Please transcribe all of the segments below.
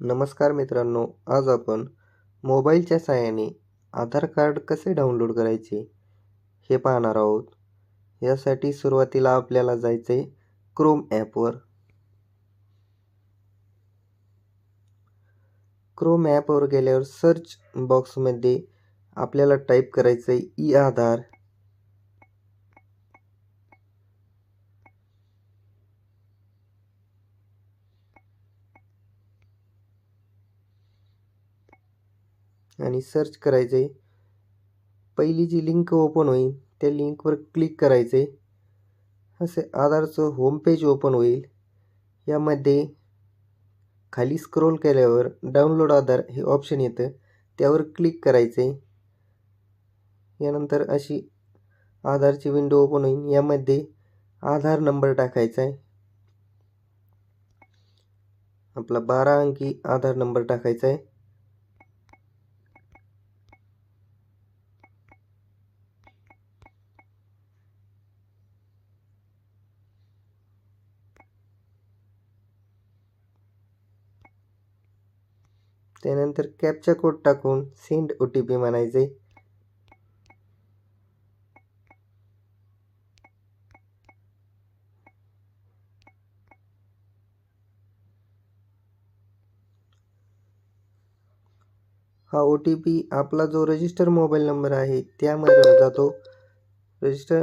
नमस्कार मित्रांनो आज आपण मोबाईलच्या साहाय्याने आधार कार्ड कसे डाउनलोड करायचे हे पाहणार आहोत. यासाठी सुरुवातीला आपल्याला जायचं आहे क्रोम ॲपवर क्रोम ॲपवर गेल्यावर सर्च बॉक्समध्ये आपल्याला टाईप करायचं आहे ई आधार आणि सर्च करायचं आहे पहिली जी लिंक ओपन होईल त्या लिंकवर क्लिक करायचे असे आधारचं होमपेज ओपन होईल. यामध्ये खाली स्क्रोल केल्यावर डाउनलोड आधार हे ऑप्शन येतं. त्यावर क्लिक करायचे यानंतर अशी आधारची विंडो ओपन होईल. यामध्ये आधार नंबर टाकायचा आहे आपला बारा अंकी आधार नंबर टाकायचा आहे त्यानंतर कॅपचा कोड टाकून सेंड ओ टी पी म्हणायचे. हा ओ टी पी आपला जो रजिस्टर मोबाईल नंबर आहे त्यामध्ये जातो register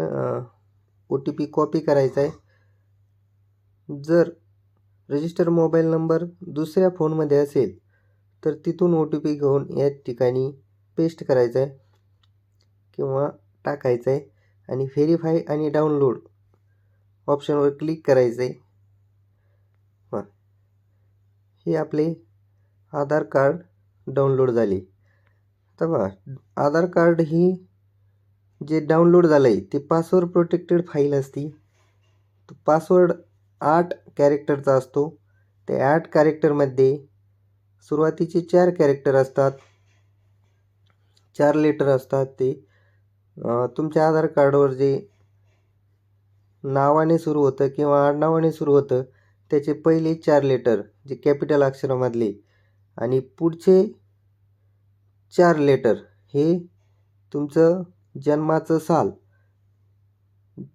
O T P copy करायचा आहे. जर रजिस्टर मोबाईल नंबर दुसऱ्या फोनमध्ये असेल तर तिथून ओ टी पी घेऊन या ठिकाणी पेस्ट करायचं आहे किंवा टाकायचं आहे आणि व्हेरीफाय आणि डाउनलोड ऑप्शनवर क्लिक करायचं आहे हां हे आपले आधार कार्ड डाउनलोड झाले. आता बघा आधार कार्ड ही जे डाउनलोड झालं आहे ते पासवर्ड प्रोटेक्टेड फाईल असती. पासवर्ड आठ कॅरेक्टरचा असतो. त्या आठ कॅरेक्टरमध्ये सुरुवातीचे चार कॅरेक्टर असतात. चार लेटर असतात ते. तुमच्या आधार कार्डवर जे नावाने सुरू होतं किंवा आडनावाने सुरू होतं त्याचे पहिले चार लेटर जे कॅपिटल अक्षरामधले. आणि पुढचे चार लेटर हे तुमचं जन्माचं साल.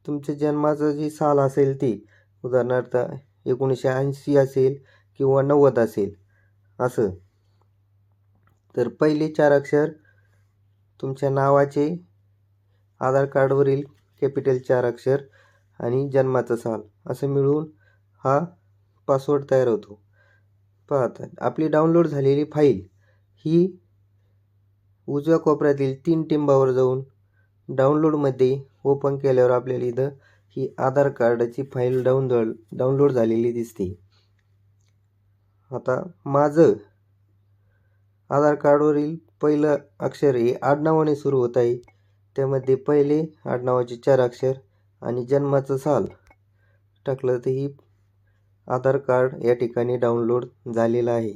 तुमच्या जन्माचं जी साल असेल ती उदाहरणार्थ एकोणीसशे ऐंशी असेल किंवा नव्वद असेल. असं. तर पहिले चार अक्षर तुमच्या नावाचे आधार कार्डवरील कॅपिटल चार अक्षर आणि जन्माचं साल असं मिळून हा पासवर्ड तयार होतो. पाहता आपली डाउनलोड झालेली फाईल ही उजव्या कोपऱ्यातील तीन टिंबावर जाऊन डाउनलोडमध्ये ओपन केल्यावर आपल्याला इथं ही आधार कार्डाची फाईल डाउन डाउनलोड झालेली दिसते. आता माझं आधार कार्डवरील पहिलं अक्षर हे आडनावाने सुरू होत आहे. त्यामध्ये पहिले आडनावाचे चार अक्षर आणि जन्माचं साल टाकलं तर ही आधार कार्ड या ठिकाणी डाउनलोड झालेलं आहे.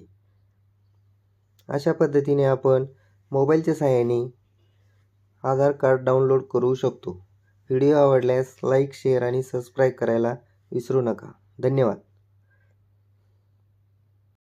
अशा पद्धतीने आपण मोबाईलच्या सहाय्याने आधार कार्ड डाउनलोड करू शकतो. व्हिडिओ आवडल्यास लाईक शेअर आणि सबस्क्राईब करायला विसरू नका. धन्यवाद.